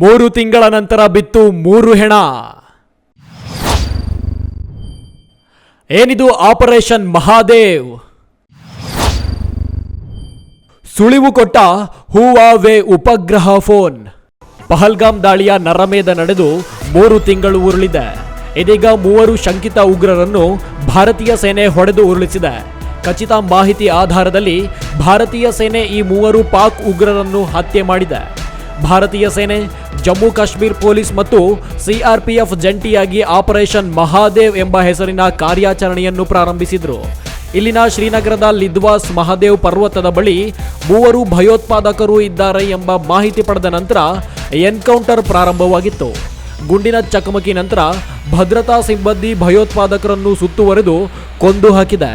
ಮೂರು ತಿಂಗಳ ನಂತರ ಬಿತ್ತು ಮೂರು ಹೆಣ. ಏನಿದು ಆಪರೇಷನ್ ಮಹಾದೇವ್? ಸುಳಿವು ಕೊಟ್ಟ ಹೂವಾವೆ ಉಪಗ್ರಹ ಫೋನ್. ಪಹಲ್ಗಾಮ್ ದಾಳಿಯ ನರಮೇಧ ನಡೆದು ಮೂರು ತಿಂಗಳು ಉರುಳಿದೆ. ಇದೀಗ ಮೂವರು ಶಂಕಿತ ಉಗ್ರರನ್ನು ಭಾರತೀಯ ಸೇನೆ ಹೊಡೆದು ಉರುಳಿಸಿದೆ. ಖಚಿತ ಮಾಹಿತಿ ಆಧಾರದಲ್ಲಿ ಭಾರತೀಯ ಸೇನೆ ಈ ಮೂವರು ಪಾಕ್ ಉಗ್ರರನ್ನು ಹತ್ಯೆ ಮಾಡಿದೆ. ಭಾರತೀಯ ಸೇನೆ, ಜಮ್ಮು ಕಾಶ್ಮೀರ್ ಪೊಲೀಸ್ ಮತ್ತು ಸಿಆರ್ಪಿಎಫ್ ಜಂಟಿಯಾಗಿ ಆಪರೇಷನ್ ಮಹಾದೇವ್ ಎಂಬ ಹೆಸರಿನ ಕಾರ್ಯಾಚರಣೆಯನ್ನು ಪ್ರಾರಂಭಿಸಿದರು. ಇಲ್ಲಿನ ಶ್ರೀನಗರದ ಲಿದ್ವಾಸ್ ಮಹಾದೇವ್ ಪರ್ವತದ ಬಳಿ ಮೂವರು ಭಯೋತ್ಪಾದಕರು ಇದ್ದಾರೆ ಎಂಬ ಮಾಹಿತಿ ಪಡೆದ ನಂತರ ಎನ್ಕೌಂಟರ್ ಪ್ರಾರಂಭವಾಗಿತ್ತು. ಗುಂಡಿನ ಚಕಮಕಿ ನಂತರ ಭದ್ರತಾ ಸಿಬ್ಬಂದಿ ಭಯೋತ್ಪಾದಕರನ್ನು ಸುತ್ತುವರೆದು ಕೊಂದು ಹಾಕಿದೆ.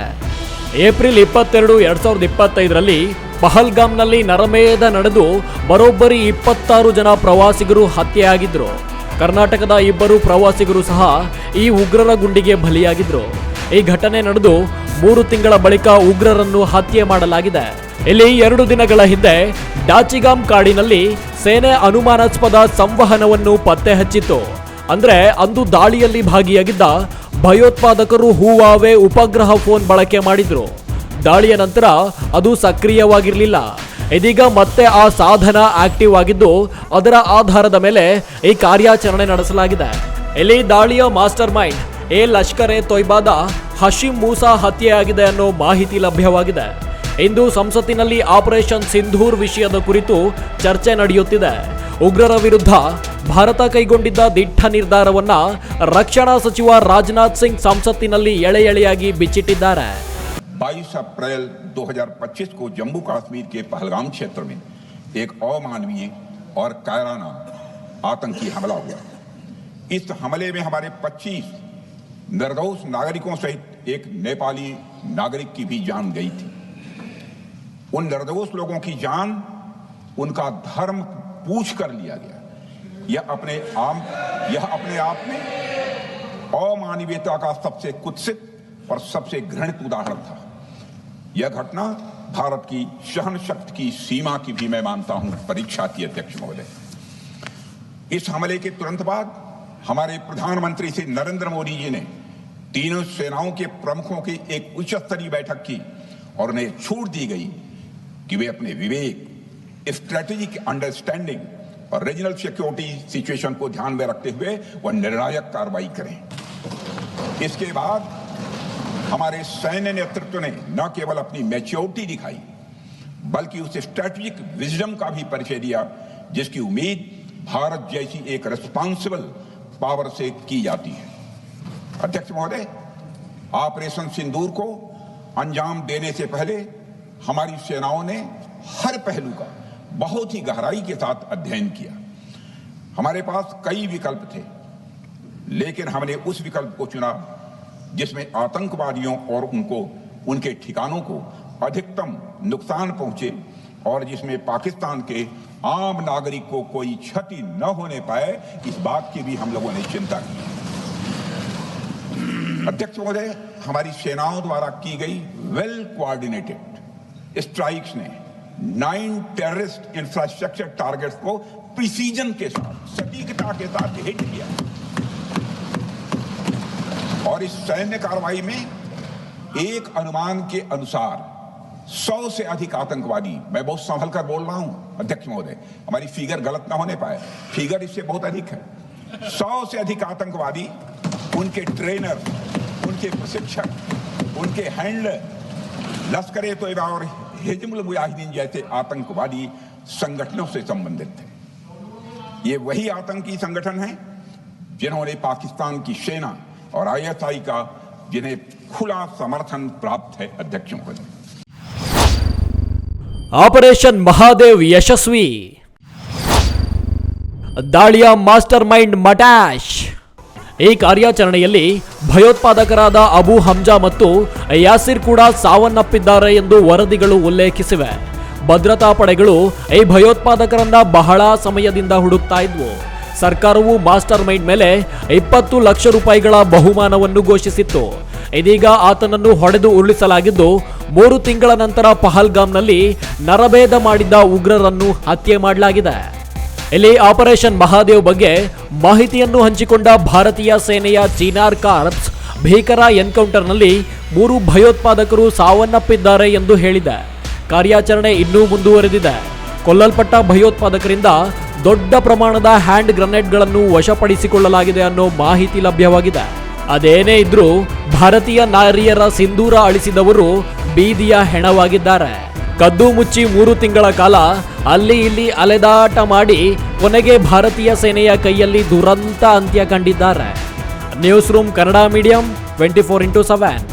ಏಪ್ರಿಲ್ ಇಪ್ಪತ್ತೆರಡು, ಎರಡು ಸಾವಿರದ ಇಪ್ಪತ್ತೈದರಲ್ಲಿ ಪಹಲ್ಗಾಮ್ನಲ್ಲಿ ನರಮೇಧ ನಡೆದು ಬರೋಬ್ಬರಿ ಇಪ್ಪತ್ತಾರು ಜನ ಪ್ರವಾಸಿಗರು ಹತ್ಯೆಯಾಗಿದ್ದರು ಕರ್ನಾಟಕದ ಇಬ್ಬರು ಪ್ರವಾಸಿಗರು ಸಹ ಈ ಉಗ್ರರ ಗುಂಡಿಗೆ ಬಲಿಯಾಗಿದ್ದರು ಈ ಘಟನೆ ನಡೆದು ಮೂರು ತಿಂಗಳ ಬಳಿಕ ಉಗ್ರರನ್ನು ಹತ್ಯೆ ಮಾಡಲಾಗಿದೆ. ಇಲ್ಲಿ ಎರಡು ದಿನಗಳ ಹಿಂದೆ ಡಾಚಿಗಾಮ್ ಕಾಡಿನಲ್ಲಿ ಸೇನೆ ಅನುಮಾನಾಸ್ಪದ ಸಂವಹನವನ್ನು ಪತ್ತೆ ಹಚ್ಚಿತ್ತು. ಅಂದ್ರೆ ಅಂದು ದಾಳಿಯಲ್ಲಿ ಭಾಗಿಯಾಗಿದ್ದ ಭಯೋತ್ಪಾದಕರು ಹೂವಾವೆ ಉಪಗ್ರಹ ಫೋನ್ ಬಳಕೆ ಮಾಡಿದ್ರು. ದಾಳಿಯ ನಂತರ ಅದು ಸಕ್ರಿಯವಾಗಿರಲಿಲ್ಲ. ಇದೀಗ ಮತ್ತೆ ಆ ಸಾಧನ ಆಕ್ಟಿವ್ ಆಗಿದ್ದು, ಅದರ ಆಧಾರದ ಮೇಲೆ ಈ ಕಾರ್ಯಾಚರಣೆ ನಡೆಸಲಾಗಿದೆ. ಇಲ್ಲಿ ದಾಳಿಯ ಮಾಸ್ಟರ್ ಮೈಂಡ್, ಎ ಲಷ್ಕರ್ ಎ ತೊಯ್ಬಾದ ಹಶಿಮ್ ಮೂಸಾ ಹತ್ಯೆಯಾಗಿದೆ ಅನ್ನೋ ಮಾಹಿತಿ ಲಭ್ಯವಾಗಿದೆ. ಇಂದು ಸಂಸತ್ತಿನಲ್ಲಿ ಆಪರೇಷನ್ ಸಿಂಧೂರ್ ವಿಷಯದ ಕುರಿತು ಚರ್ಚೆ ನಡೆಯುತ್ತಿದೆ. ಉಗ್ರರ ವಿರುದ್ಧ ಭಾರತ ಕೈಗೊಂಡಿದ್ದ ದಿಟ್ಟ ನಿರ್ಧಾರವನ್ನ ರಕ್ಷಣಾ ಸಚಿವ ರಾಜನಾಥ್ ಸಿಂಗ್ ಸಂಸತ್ತಿನಲ್ಲಿ ಎಳೆ ಎಳೆಯಾಗಿ ಬಿಚ್ಚಿಟ್ಟಿದ್ದಾರೆ. 22 अप्रैल 2025 को जम्मू कश्मीर के पहलगाम क्षेत्र में एक अमानवीय और कायराना आतंकी हमला हुआ इस हमले में हमारे 25 निर्दोष नागरिकों सहित एक नेपाली नागरिक की भी जान गई थी। उन निर्दोष लोगों की जान, उनका धर्म पूछ कर लिया गया। यह अपने आम यह अपने आप में अमानवीयता का सबसे कुत्सित और सबसे घृणित उदाहरण था। यह घटना भारत की सहन शक्ति की सीमा की भी मैं मानता हूँ परीक्षा थी अध्यक्ष महोदय। इस हमले के तुरंत बाद हमारे प्रधानमंत्री श्री नरेंद्र मोदी जी ने तीनों सेनाओं के प्रमुखों की एक उच्च स्तरीय बैठक की और उन्हें छूट दी गई कि वे अपने विवेक स्ट्रेटेजिक अंडरस्टैंडिंग और रीजनल सिक्योरिटी सिचुएशन को ध्यान में रखते हुए वह निर्णायक कार्रवाई करें। इसके बाद हमारे सैन्य नेतृत्व ने न केवल अपनी मैच्योरिटी दिखाई, बल्कि उस स्ट्रेटेजिक विजडम का भी परिचय दिया, जिसकी उम्मीद भारत जैसी एक रिस्पॉन्सिबल पावर से की जाती है। अध्यक्ष महोदय ऑपरेशन सिंदूर को अंजाम देने से पहले हमारी सेनाओं ने हर पहलू का बहुत ही गहराई के साथ अध्ययन किया। हमारे पास कई विकल्प थे, लेकिन हमने उस विकल्प को चुना जिसमें आतंकवादियों और उनको, उनके ठिकानों को अधिकतम नुकसान पहुँचे और जिसमें पाकिस्तान के आम नागरिक को कोई क्षति न होने पाए, इस बात की भी हम लोगों ने चिंता की। अध्यक्ष महोदय, हमारी सेनाओं द्वारा की गई वेल कोऑर्डिनेटेड स्ट्राइक्स ने नाइन टेररिस्ट इंफ्रास्ट्रक्चर टारगेट्स को प्रिसीजन के साथ, सटीकता के साथ हिट किया। और इस सैन्य कार्रवाई में एक अनुमान के अनुसार सौ से अधिक आतंकवादी, मैं बहुत संभल कर बोल रहा हूँ, अध्यक्ष महोदय, हमारी फिगर गलत ना होने पाए। फिगर इससे बहुत अधिक है। सौ से अधिक आतंकवादी, उनके ट्रेनर उनके प्रशिक्षक, उनके हैंडलर लश्कर तोयबा और हिजमुल मुजाहिदीन जैसे आतंकवादी संगठनों से संबंधित थे। ये वही आतंकी संगठन हैं जिन्होंने पाकिस्तान की सेना और आईएसआई का जिन्हें खुला समर्थन प्राप्त है अध्यक्ष महोदय ಆಪರೇಷನ್ ಮಹಾದೇವ್ ಯಶಸ್ವಿ ದಾಳಿಯ ಮಾಸ್ಟರ್ ಮೈಂಡ್ ಮಟಾಶ್ ಈ ಕಾರ್ಯಾಚರಣೆಯಲ್ಲಿ ಭಯೋತ್ಪಾದಕರಾದ ಅಬು ಹಮ್ಜಾ ಮತ್ತು ಯಾಸಿರ್ ಕೂಡ ಸಾವನ್ನಪ್ಪಿದ್ದಾರೆ ಎಂದು ವರದಿಗಳು ಉಲ್ಲೇಖಿಸಿವೆ ಭದ್ರತಾ ಪಡೆಗಳು ಈ ಭಯೋತ್ಪಾದಕರನ್ನ ಬಹಳ ಸಮಯದಿಂದ ಹುಡುಕ್ತಾ ಇದ್ವು ಸರ್ಕಾರವು ಮಾಸ್ಟರ್ ಮೈಂಡ್ ಮೇಲೆ ಇಪ್ಪತ್ತು ಲಕ್ಷ ರೂಪಾಯಿಗಳ ಬಹುಮಾನವನ್ನು ಘೋಷಿಸಿತ್ತು. ಇದೀಗ ಆತನನ್ನು ಹೊಡೆದು ಉರುಳಿಸಲಾಗಿದ್ದು, ಮೂರು ತಿಂಗಳ ನಂತರ ಪಹಲ್ಗಾಮ್ನಲ್ಲಿ ನರಭೇದ ಮಾಡಿದ್ದ ಉಗ್ರರನ್ನು ಹತ್ಯೆ ಮಾಡಲಾಗಿದೆ. ಇಲ್ಲಿ ಆಪರೇಷನ್ ಮಹಾದೇವ್ ಬಗ್ಗೆ ಮಾಹಿತಿಯನ್ನು ಹಂಚಿಕೊಂಡ ಭಾರತೀಯ ಸೇನೆಯ ಚೀನಾರ್ ಕಾರ್ಪ್ಸ್ ಭೀಕರ ಎನ್ಕೌಂಟರ್ನಲ್ಲಿ ಮೂರು ಭಯೋತ್ಪಾದಕರು ಸಾವನ್ನಪ್ಪಿದ್ದಾರೆ ಎಂದು ಹೇಳಿದೆ. ಕಾರ್ಯಾಚರಣೆ ಇನ್ನೂ ಮುಂದುವರೆದಿದೆ. ಕೊಲ್ಲಲ್ಪಟ್ಟ ಭಯೋತ್ಪಾದಕರಿಂದ ದೊಡ್ಡ ಪ್ರಮಾಣದ ಹ್ಯಾಂಡ್ ಗ್ರನೇಡ್ಗಳನ್ನು ವಶಪಡಿಸಿಕೊಳ್ಳಲಾಗಿದೆ ಅನ್ನೋ ಮಾಹಿತಿ ಲಭ್ಯವಾಗಿದೆ. ಅದೇನೇ ಇದ್ರೂ ಭಾರತೀಯ ನಾರಿಯರ ಸಿಂಧೂರ ಅಳಿಸಿದವರು ಬೀದಿಯ ಹೆಣವಾಗಿದ್ದಾರೆ. ಕದ್ದು ಮುಚ್ಚಿ ಮೂರು ತಿಂಗಳ ಕಾಲ ಅಲ್ಲಿ ಇಲ್ಲಿ ಅಲೆದಾಟ ಮಾಡಿ ಕೊನೆಗೆ ಭಾರತೀಯ ಸೇನೆಯ ಕೈಯಲ್ಲಿ ದುರಂತ ಅಂತ್ಯ ಕಂಡಿದ್ದಾರೆ. Newsroom Kannada medium twenty four into seven